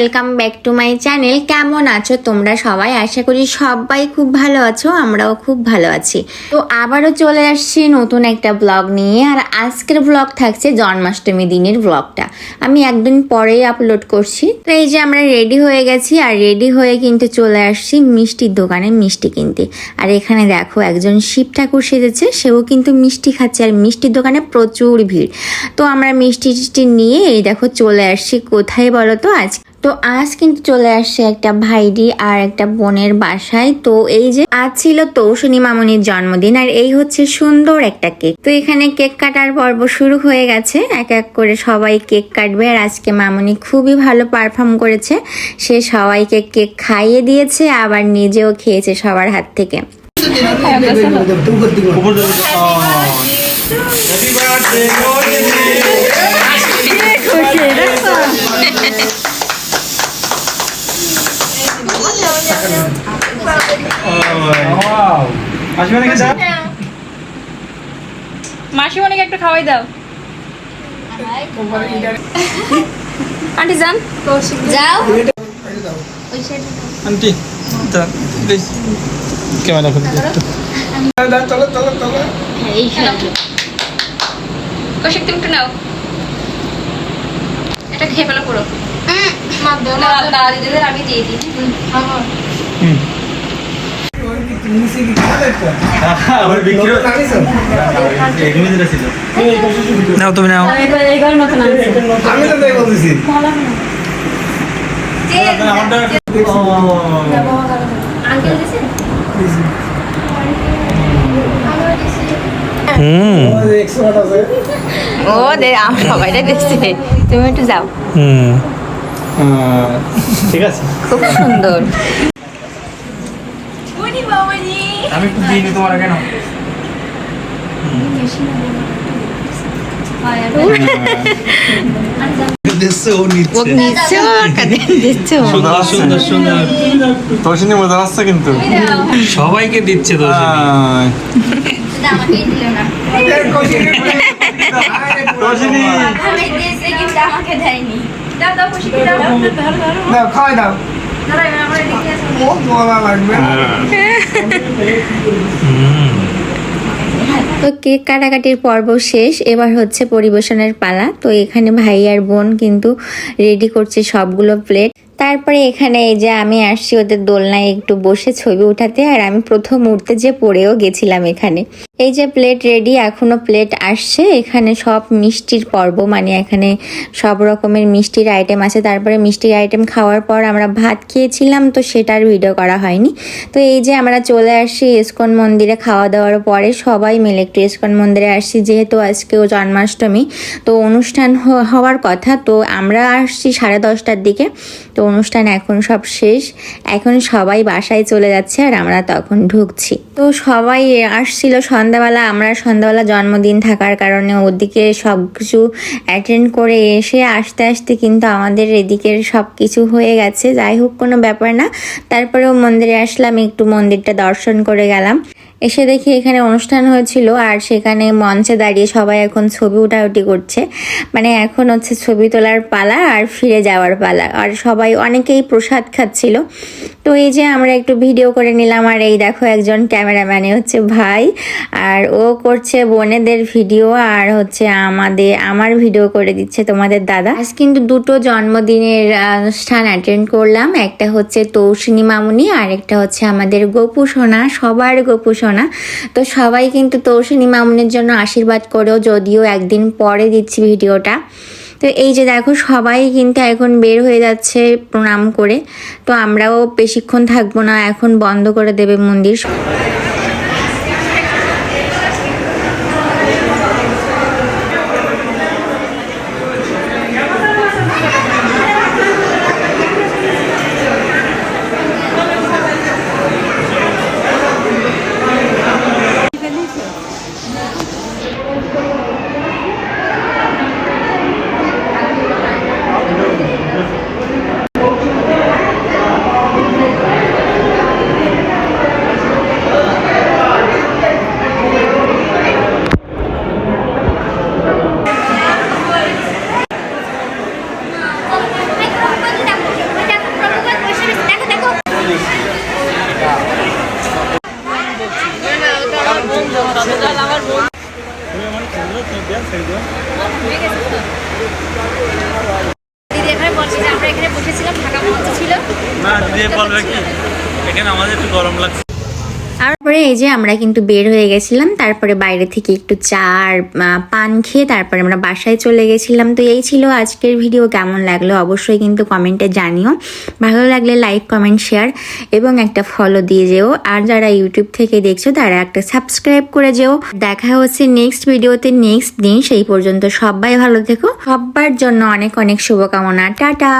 Welcome back to my channel কেমন আছো তোমরা সবাই? আশা করি সবাই খুব ভালো আছো, আমরাও খুব ভালো আছি। তো আবারও চলে আসছি নতুন একটা ব্লগ নিয়ে, আর আজকের ব্লগ থাকছে জন্মাষ্টমী দিনের ব্লগটা আমি একদিন পরেই আপলোড করছি। তো এই যে আমরা রেডি হয়ে গেছি, আর রেডি হয়ে কিন্তু চলে আসছি মিষ্টির দোকানে মিষ্টি কিনতে। আর এখানে দেখো একজন শিব ঠাকুর সেজেছে, সেও কিন্তু মিষ্টি খাচ্ছে, আর মিষ্টির দোকানে প্রচুর ভিড়। তো আমরা মিষ্টি টিষ্টি নিয়ে এই দেখো চলে আসছি, কোথায় বলো তো আজ? তো আজ কিন্তু চলে আসছে একটা ভাইডি আর একটা বোনের বাসায়। তো এই যে আজ ছিল তৌসুনি মামনির জন্মদিন আর এই হচ্ছে সুন্দর একটা কেক। তো এখানে কেক কাটার পর্ব শুরু হয়ে গেছে। এক এক করে সবাই কেক কাটবে আর আজকে মামনি খুবই ভালো পারফর্ম করেছে। সে সবাইকে কেক খাইয়ে দিয়েছে আবার নিজেও খেয়েছে সবার হাত থেকে। উপর দিকে বার্থডে আসবে মাসিমণিকে একটু খাওয়াই দাও। আন্টি যান। যাও। Aunty please. ক্যামেরা খুলে কৌশিক তুমি একটু নাও। এটা খেয়ে ফেলো পুরো। দিদিদের আমি দিয়ে দিই হুম আমার বিক্রি এগুলো ছিল নাও তুমি নাও। আমি তো তাই বলতেছি। ও। দে আমার সবাইটা দিচ্ছে তুমি একটু যাও। হুম। ঠিক আছে। খুব সুন্দর। আমি একটু দিইনি তোমার কেন সবাইকে দিচ্ছে তো আমাকে দেয়নি। দাও দাও কৌশিক দাও। দাও খাওয়াই দাও। তো কেক কাটাকাটির পর্ব শেষ। এবার হচ্ছে পরিবেশনের পালা। তো এখানে ভাই আর বোন কিন্তু রেডি করছে সবগুলো প্লেট তারপরে এখানে এই যে আমি আসছি ওদের দোলনায় একটু বসে ছবি উঠাতে, আর আমি প্রথম উঠতে যে পড়েও গেছিলাম এখানে। এই যে প্লেট রেডি এখনও প্লেট আসছে। এখানে সব মিষ্টির পর্ব মানে এখানে সব রকমের মিষ্টির আইটেম আছে। তারপরে মিষ্টির আইটেম খাওয়ার পর আমরা ভাত খেয়েছিলাম, তো সেটার ভিডিও করা হয়নি। তো এই যে আমরা চলে আসছি ইস্কন মন্দিরে খাওয়া দাওয়ার পরে, সবাই মিলে একটু ইস্কন মন্দিরে আসছি। যেহেতু আজকেও জন্মাষ্টমী, তো অনুষ্ঠান হওয়ার কথা, তো আমরা আসছি সাড়ে দশটার দিকে। তো অনুষ্ঠান এখন সব শেষ। এখন সবাই বাসায় চলে যাচ্ছে আর আমরা তখন ঢুকছি। তো সবাই আসছিল সন্ধ্যাবেলা। আমরা সন্ধ্যাবেলা জন্মদিন থাকার কারণে ওদিকে সব কিছু অ্যাটেন্ড করে এসে আসতে আসতে কিন্তু আমাদের এদিকের সব কিছু হয়ে গেছে। যাই হোক, কোনো ব্যাপার না। তারপরেও মন্দিরে আসলাম, একটু মন্দিরটা দর্শন করে গেলাম। এসে দেখি এখানে অনুষ্ঠান হয়েছিল আর সেখানে মঞ্চে দাঁড়িয়ে সবাই এখন ছবি উঠাউটি করছে। মানে এখন হচ্ছে ছবি তোলার পালা আর ফিরে যাওয়ার পালা। আর সবাই অনেকেই প্রসাদ খাচ্ছিল। তো এই যে আমরা একটু ভিডিও করে নিলাম আর এই দেখো একজন ক্যামেরাম্যানে হচ্ছে ভাই আর ও করছে বোনেদের ভিডিও আর হচ্ছে আমাদের আমার ভিডিও করে দিচ্ছে তোমাদের দাদা। আজ কিন্তু দুটো জন্মদিনের অনুষ্ঠান অ্যাটেন্ড করলাম। একটা হচ্ছে তৌসিনী মামুনি আর একটা হচ্ছে আমাদের গোপু সোনা, সবার গোপু সোনা। তো সবাই কিন্তু তৌসিনী মামুনের জন্য আশীর্বাদ করেও যদিও একদিন পরে দিচ্ছি ভিডিওটা। তো এই যে দেখো, সবাই কিন্তু এখন বের হয়ে যাচ্ছে প্রণাম করে। তো আমরাও বেশিক্ষণ থাকব না, এখন বন্ধ করে দেবে মন্দির। তারপরে এই যে আমরা কিন্তু বের হয়ে গেছিলাম, তারপরে বাইরে থেকে একটু চা আর পান খেয়ে তারপরে আমরা বাসায় চলে গেছিলাম। তো এই ছিল আজকের ভিডিও, কেমন লাগল অবশ্যই কিন্তু কমেন্টে জানিও। ভালো লাগলে লাইক, কমেন্ট, শেয়ার এবং একটা ফলো দিয়ে যেও। আর যারা ইউটিউব থেকে দেখছ, তারা একটা সাবস্ক্রাইব করে যেও। দেখা হচ্ছে নেক্সট ভিডিওতে নেক্সট দিন। সেই পর্যন্ত সবাই ভালো থেকো। সবার জন্য অনেক অনেক শুভকামনা। টাটা!